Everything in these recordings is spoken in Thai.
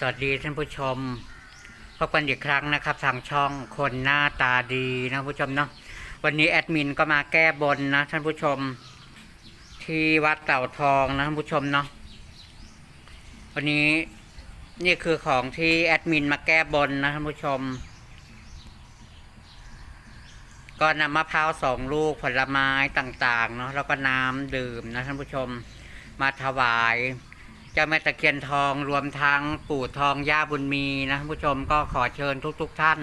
สวัสดีท่านผู้ชมพบกันอีกครั้งนะครับ ทางช่องคนหน้าตาดีนะผู้ชมเนาะวันนี้แอดมินก็มาแก้บนนะท่านผู้ชม ที่วัดเต่าทองนะท่านผู้ชมเนาะวันนี้นี่คือของที่แอดมินมาแก้บนนะท่านผู้ชม ก็นำมะพร้าวสองลูกผลไม้ต่างๆเนาะแล้วก็น้ำดื่มนะท่านผู้ชม มาถวาย เจ้าแม่ตะเคียนทองรวมทั้งปู่ทองย่าบุญมีนะผู้ชมก็ขอเชิญทุกๆทท่าน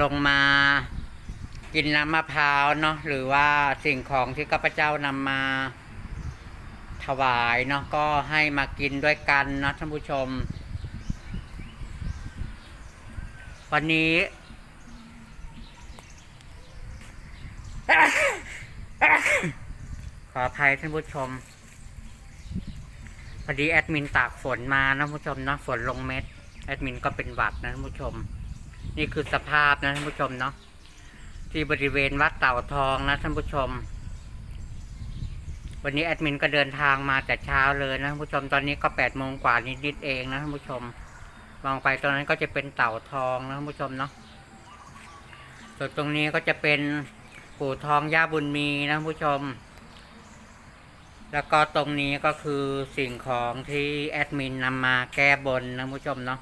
ลงมากินน้ำมะพร้าวเนาะหรือว่าสิ่งของที่ข้าพเจ้านำมาถวายเนาะก็ให้มากินด้วยกันนะท่านผู้ชม วันนี้ ขออภัยท่านผู้ชม พอดีแอดมินตากฝนมานะผู้ชมเนาะฝนลงเม็ดแอดมินก็เป็นหวัดนะท่านผู้ชม นี่คือสภาพนะท่านผู้ชมเนาะที่บริเวณวัดเต่าทองนะท่านผู้ชม วันนี้แอดมินก็เดินทางมาแต่เช้าเลยนะท่านผู้ชมตอนนี้ก็แปดโมงกว่านิดๆเองนะท่านผู้ชมมองไปตรงนั้นก็จะเป็นเต่าทองนะท่านผู้ชมเนาะส่วนตรงนี้ก็จะเป็นปู่ทองย่าบุญมีนะท่านผู้ชม แล้วก็ตรงนี้ก็คือสิ่งของที่แอดมินนำมาแก้บนนะท่านผู้ชมเนาะ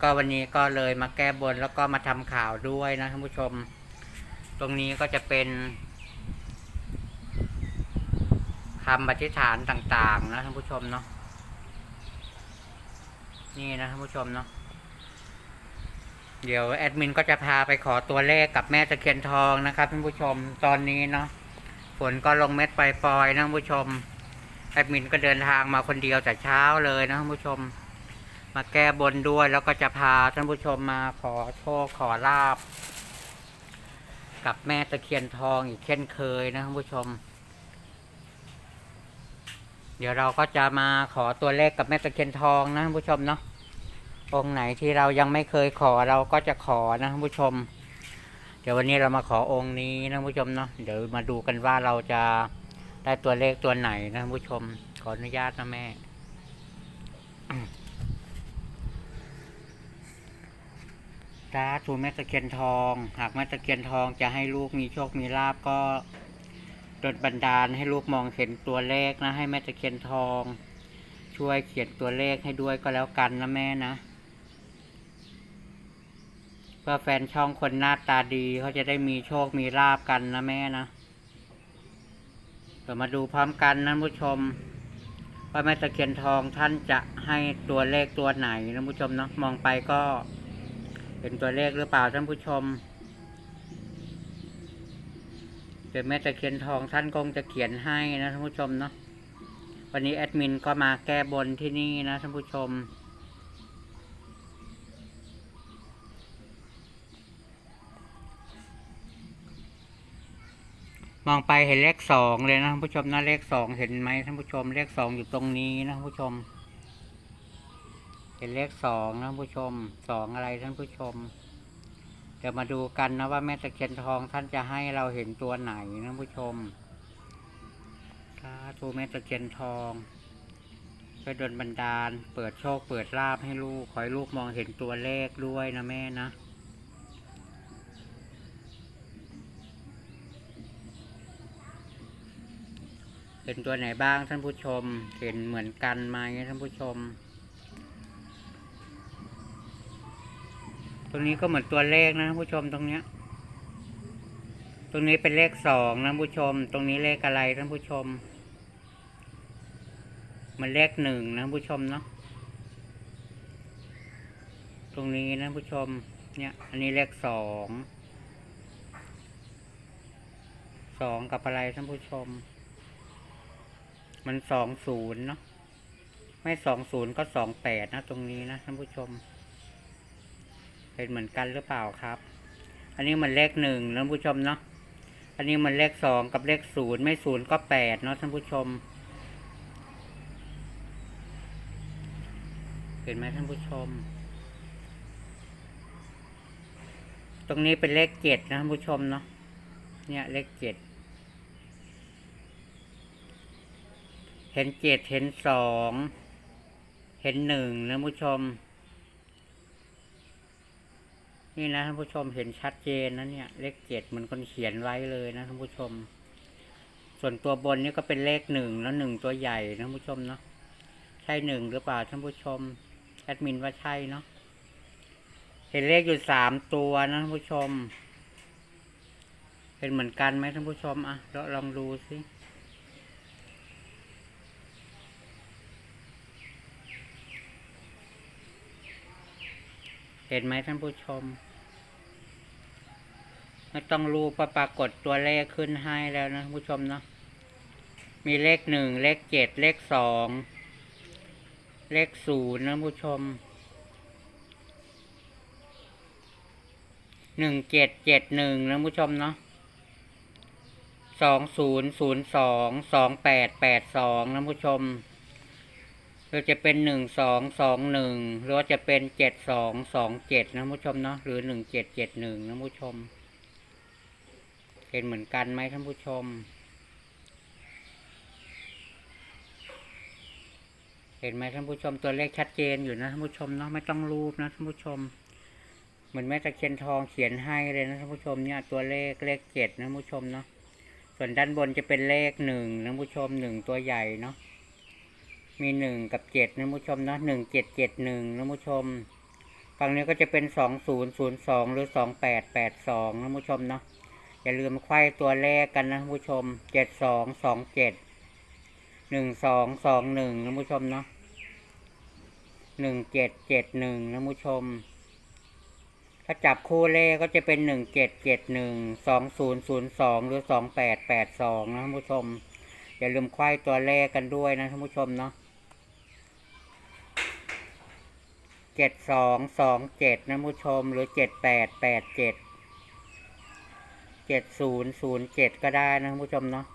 ก็วันนี้ก็เลยมาแก้บนแล้วก็มาทำข่าวด้วยนะท่านผู้ชม ตรงนี้ก็จะเป็นคำอธิษฐานต่างๆนะท่านผู้ชมเนาะนี่นะท่านผู้ชมเนาะเดี๋ยวแอดมินก็จะพาไปขอตัวเลขกับแม่ตะเคียนทองนะครับท่านผู้ชมตอนนี้เนาะฝนก็ลงเม็ดปล่อยๆนะท่านผู้ชม แอดมินก็เดินทางมาคนเดียวแต่เช้าเลยนะท่านผู้ชม มาแก้บนด้วยแล้วก็จะพาท่านผู้ชมมาขอโชคขอลาบ กับแม่ตะเคียนทองอีกเช่นเคยนะท่านผู้ชม เดี๋ยวเราก็จะมาขอตัวเลขกับแม่ตะเคียนทองนะท่านผู้ชมเนาะองค์ไหนที่เรายังไม่เคยขอเราก็จะขอนะท่านผู้ชม เดี๋ยววันนี้เรามาขอองค์นี้นะท่านผู้ชมเนาะเดี๋ยวมาดูกันว่าเราจะ ได้ตัวเลขตัวไหนนะท่านผู้ชม ขออนุญาตนะแม่สาธุแม่ตะเคียนทอง หากแม่ตะเคียนทองจะให้ลูกมีโชคมีลาบก็ดลบันดาลให้ลูกมองเห็นตัวเลขนะ ให้แม่ตะเคียนทอง ช่วยเขียนตัวเลขให้ด้วยก็แล้วกันนะแม่นะเพื่อแฟนช่องคนหน้าตาดีเขาจะได้มีโชคมีลาบกันนะแม่นะ มาดูพร้อมกันนะผู้ชม ว่าแม่ตะเคียนทองท่านจะให้ตัวเลขตัวไหนนะผู้ชมเนาะมองไปก็เป็นตัวเลขหรือเปล่าท่านผู้ชมเดี๋ยวแม่ตะเคียนทองท่านคงจะเขียนให้นะท่านผู้ชมเนาะวันนี้แอดมินก็มาแก้บนที่นี่นะท่านผู้ชม มองไปเห็นเลขสองเลยนะท่านผู้ชมนะเลขสองเห็นไหมท่านผู้ชมเลขสองอยู่ตรงนี้นะท่านผู้ชม เห็นเลขสองนะท่านผู้ชมสองอะไรท่านผู้ชม เดี๋ยวมาดูกันนะว่าแม่ตะเคียนทองท่านจะให้เราเห็นตัวไหนนะท่านผู้ชมสาธุแม่ตะเคียนทองช่วยดลบันดาล เปิดโชคเปิดลาบให้ลูกขอให้ลูกมองเห็นตัวเลขด้วยนะแม่นะ เห็นตัวไหนบ้างท่านผู้ชม เห็นเหมือนกันไหมท่านผู้ชม ตรงนี้ก็เหมือนตัวเลขนะท่านผู้ชมตรงเนี้ย ตรงนี้เป็นเลขสองนะท่านผู้ชม ตรงนี้เลขอะไรท่านผู้ชม มันเลขหนึ่งนะท่านผู้ชมเนาะ ตรงนี้นะท่านผู้ชม เนี่ย อันนี้เลขสอง สองกับอะไรท่านผู้ชม มันสองศูนย์เนาะไม่สองศูนย์ก็สองแปดนะตรงนี้นะท่านผู้ชม เป็นเหมือนกันหรือเปล่าครับ อันนี้มันเลขหนึ่งนะท่านผู้ชมเนาะอันนี้มันเลขสองกับเลขศูนย์ไม่ศูนย์ก็แปดเนาะท่านผู้ชม เห็นไหมท่านผู้ชม ตรงนี้เป็นเลขเจ็ดนะท่านผู้ชมเนาะเนี่ยเลขเจ็ด เห็นเจ็ดเห็นสอง เห็นหนึ่งนะผู้ชม นี่นะท่านผู้ชมเห็นชัดเจนนะเนี่ย เลขเจ็ดเหมือนคนเขียนไว้เลยนะท่านผู้ชม ส่วนตัวบนนี่ก็เป็นเลขหนึ่งแล้วหนึ่งตัวใหญ่นะท่านผู้ชมเนาะ ใช่หนึ่งหรือเปล่าท่านผู้ชม แอดมินว่าใช่เนาะ เห็นเลขอยู่สามตัวนะท่านผู้ชมเป็นเหมือนกันไหมท่านผู้ชมอะเราลองดูสิ เห็นไหมท่านผู้ชม ไม่ต้องรูปปรากฏตัวเลขขึ้นให้แล้วนะท่านผู้ชมเนาะมีเลขหนึ่งเลขเจ็ดเลขสองเลขศูนย์นะท่านผู้ชมหนึ่งเจ็ดเจ็ดหนึ่งนะท่านผู้ชมเนาะสองศูนย์ศูนย์สองสองแปดแปดสองนะท่านผู้ชม รือจะเป็นหนึ่งสองสองหนึ่งหรือว่าจะเป็นเจ็ดสองสองเจ็ดนะผู้ชมเนาะหรือหนึ่งเจ็ดเจ็ดหนึ่งนะผู้ชมเห็นเหมือนกันไหมท่านผู้ชม เห็นไหมท่านผู้ชมตัวเลขชัดเจนอยู่นะท่านผู้ชมเนาะไม่ต้องรูปนะท่านผู้ชม เหมือนแม่ตะเคียนทองเขียนให้เลยนะท่านผู้ชมเนี่ยตัวเลขเลขเจ็ดนะท่านผู้ชมเนาะส่วนด้านบนจะเป็นเลขหนึ่งนะท่านผู้ชมหนึ่งตัวใหญ่เนาะ มีหนึ่งกับเจ็ดนะผู้ชมนะหนึ่งเจ็ดเจ็ดหนึ่งนะผู้ชม ฝั่งนี้ก็จะเป็นสองศูนย์ศูนย์สองหรือสองแปดแปดสองนะผู้ชมเนาะอย่าลืมไขว้ตัวเลขกันนะผู้ชมเจ็ดสองสองเจ็ดหนึ่งสองสองหนึ่งนะผู้ชมเนาะหนึ่งเจ็ดเจ็ดหนึ่งนะผู้ชม ถ้าจับคู่เลขก็จะเป็นหนึ่งเจ็ดเจ็ดหนึ่งสองศูนย์ศูนย์สองหรือสองแปดแปดสองนะผู้ชมอย่าลืมไขว้ตัวเลขกันด้วยนะท่านผู้ชมเนาะ เจ็ดสองสองเจ็ดนะผู้ชมหรือเจ็ดแปดแปดเจ็ดเจ็ดศูนย์ศูนย์เจ็ดก็ได้นะท่านผู้ชมเนาะ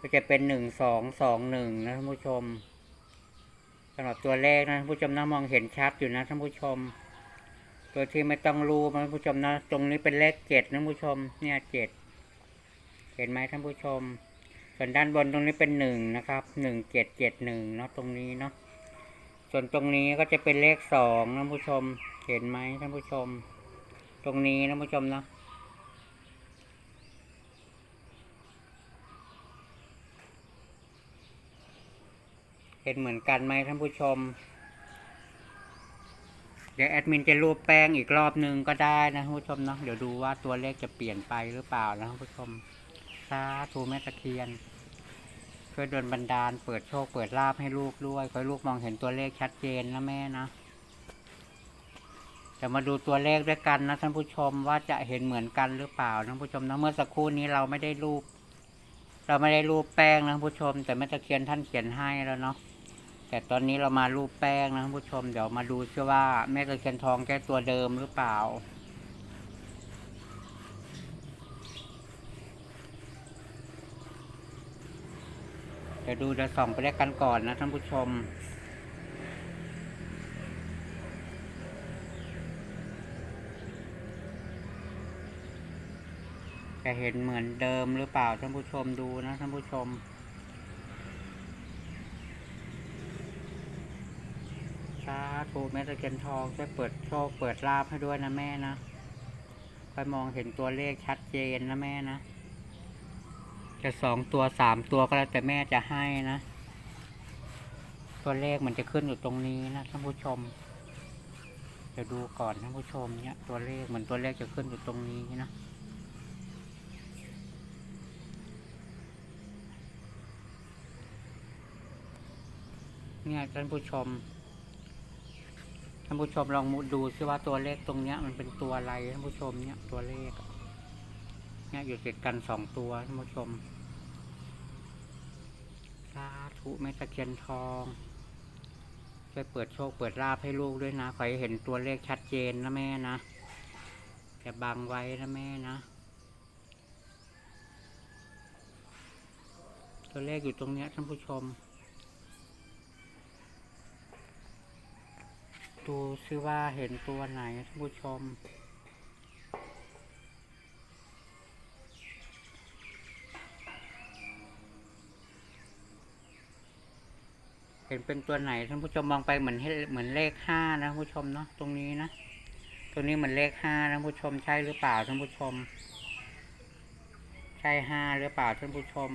ก็จะเป็นหนึ่งสองสองหนึ่งนะท่านผู้ชมสำหรับตัวเลขนะท่านผู้ชมนะมองเห็นชัดอยู่นะท่านผู้ชม ตัวที่ไม่ต้องรู้นะท่านผู้ชมนะตรงนี้เป็นเลขเจ็ดนะท่านผู้ชม เนี่ยเจ็ดเห็นไหมท่านผู้ชม ส่วนด้านบนตรงนี้เป็นหนึ่งนะครับหนึ่งเจ็ดเจ็ดหนึ่งเนาะตรงนี้เนาะ ส่วนตรงนี้ก็จะเป็นเลขสองนะท่านผู้ชม เห็นไหมท่านผู้ชม ตรงนี้นะท่านผู้ชมเนะเห็นเหมือนกันไหมท่านผู้ชม เดี๋ยวแอดมินจะรูปแป้งอีกรอบนึงก็ได้นะท่านผู้ชมเนาะเดี๋ยวดูว่าตัวเลขจะเปลี่ยนไปหรือเปล่านะท่านผู้ชมสาธุแม่ตะเคียน ช่วยดลบันดาล เปิดโชค เปิดลาภให้ลูกด้วยขอให้ลูกมองเห็นตัวเลขชัดเจนนะแม่นะจะมาดูตัวเลขด้วยกันนะท่านผู้ชมว่าจะเห็นเหมือนกันหรือเปล่านะท่านผู้ชมนะเมื่อสักครู่นี้เราไม่ได้รูป เราไม่ได้รูปแป้งนะท่านผู้ชม แต่แม่ตะเคียนท่านเขียนให้แล้วเนาะแต่ตอนนี้เรามารูปแป้งนะท่านผู้ชม เดี๋ยวมาดูซิว่าแม่ตะเคียนทองแก้ตัวเดิมหรือเปล่า ดี๋ยวดูเดี๋ยวส่องไปด้วยกันก่อนนะท่านผู้ชม จะเห็นเหมือนเดิมหรือเปล่าท่านผู้ชมดูนะท่านผู้ชมสาธุแม่ตะเคียนทองช่วยเปิดโชคเปิดลาภให้ด้วยนะแม่นะค่อยมองเห็นตัวเลขชัดเจนนะแม่นะ จะสองตัวสามตัวก็แล้วแต่แม่จะให้นะ ตัวเลขมันจะขึ้นอยู่ตรงนี้นะท่านผู้ชมจะดูก่อนท่านผู้ชมเนี่ยตัวเลขเหมือนตัวเลขจะขึ้นอยู่ตรงนี้นะเนี่ยท่านผู้ชมท่านผู้ชมลองมุดดูซิว่าตัวเลขตรงเนี้ยมันเป็นตัวอะไรท่านผู้ชมเนี่ยตัวเลข เนี่ยอยู่ติดกันสองตัวท่านผู้ชมสาธุแม่ตะเคียนทองช่วยเปิดโชคเปิดลาภให้ลูกด้วยนะ ขอให้เห็นตัวเลขชัดเจนนะแม่นะอย่าบังไว้นะแม่นะ ตัวเลขอยู่ตรงเนี้ยท่านผู้ชม ดูซิว่าเห็นตัวไหนท่านผู้ชม ห็นเป็นตัวไหนท่านผู้ชมมองไปเหมือนเหมือนเลขห้านะผู้ชมเนาะตรงนี้นะตรงนี้เหมือนเลขห้านะท่านผู้ชมใช่หรือเปล่าท่านผู้ชม ใช่ห้าหรือเปล่าท่านผู้ชม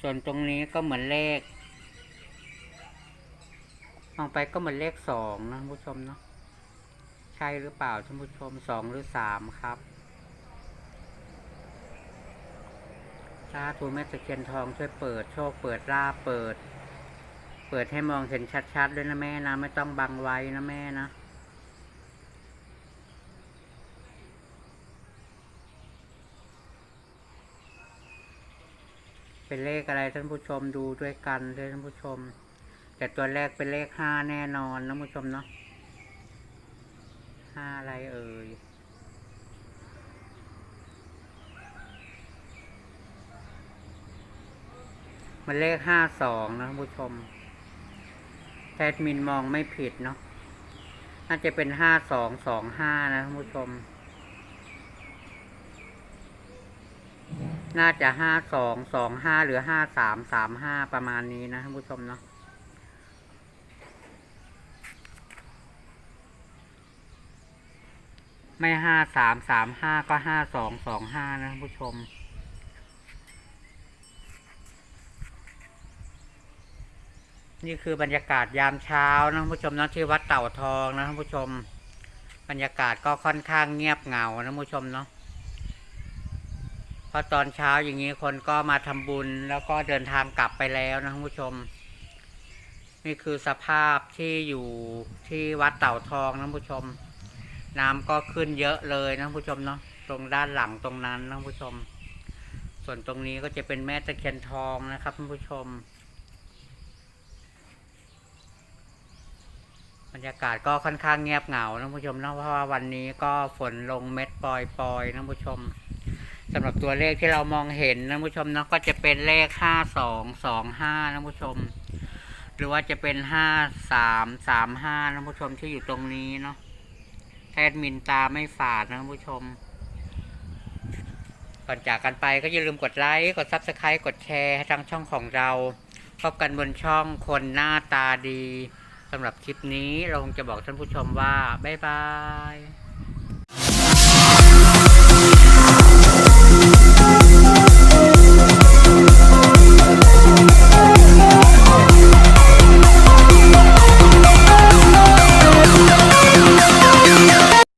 ส่วนตรงนี้ก็เหมือนเลขมองไปก็เหมือนเลขสองนะท่านผู้ชมเนาะใช่หรือเปล่าท่านผู้ชมสองหรือสามครับสาธุแม่ตะเคียนทองช่วยเปิดโชคเปิดลาเปิด เปิดให้มองเห็นชัดๆด้วยนะแม่นะ ไม่ต้องบังไว้นะแม่นะเป็นเลขอะไรท่านผู้ชมดูด้วยกันเลยท่านผู้ชม แต่ตัวแรกเป็นเลขห้าแน่นอนนะผู้ชมเนาะห้าอะไรเอ่ยมันเลขห้าสองนะท่านผู้ชม แอดมินมองไม่ผิดเนาะ น่าจะเป็นห้าสองสองห้านะท่านผู้ชม น่าจะห้าสองสองห้าหรือห้าสามสามห้าประมาณนี้นะท่านผู้ชมเนาะไม่ห้าสามสามห้าก็ห้าสองสองห้านะท่านผู้ชม นี่คือบรรยากาศยามเช้านะท่านผู้ชมนะที่วัดเต่าทองนะท่านผู้ชม บรรยากาศก็ค่อนข้างเงียบเหงานะท่านผู้ชมเนาะเพราะตอนเช้าอย่างนี้คนก็มาทำบุญแล้วก็เดินทางกลับไปแล้วนะท่านผู้ชม นี่คือสภาพที่อยู่ที่วัดเต่าทองนะท่านผู้ชม น้ำก็ขึ้นเยอะเลยนะท่านผู้ชมเนาะตรงด้านหลังตรงนั้นนะท่านผู้ชม ส่วนตรงนี้ก็จะเป็นแม่ตะเคียนทองนะครับท่านผู้ชม บรรยากาศก็ค่อนข้างเงียบเหงานะผู้ชมนะเพราะว่าวันนี้ก็ฝนลงเม็ดปล่อยๆนะผู้ชมสำหรับตัวเลขที่เรามองเห็นนะผู้ชมเนาะก็จะเป็นเลขห้าสองสองห้านะผู้ชม หรือว่าจะเป็นห้าสามสามห้านะผู้ชมที่อยู่ตรงนี้เนาะแอดมินตาไม่ฝาดนะผู้ชม ก่อนจากกันไปก็อย่าลืมกดไลค์กดซับสไครต์กดแชร์ให้ทางช่องของเราพบกันบนช่องคนหน้าตาดี สำหรับคลิปนี้เราคงจะบอกท่านผู้ชมว่า บ๊ายบาย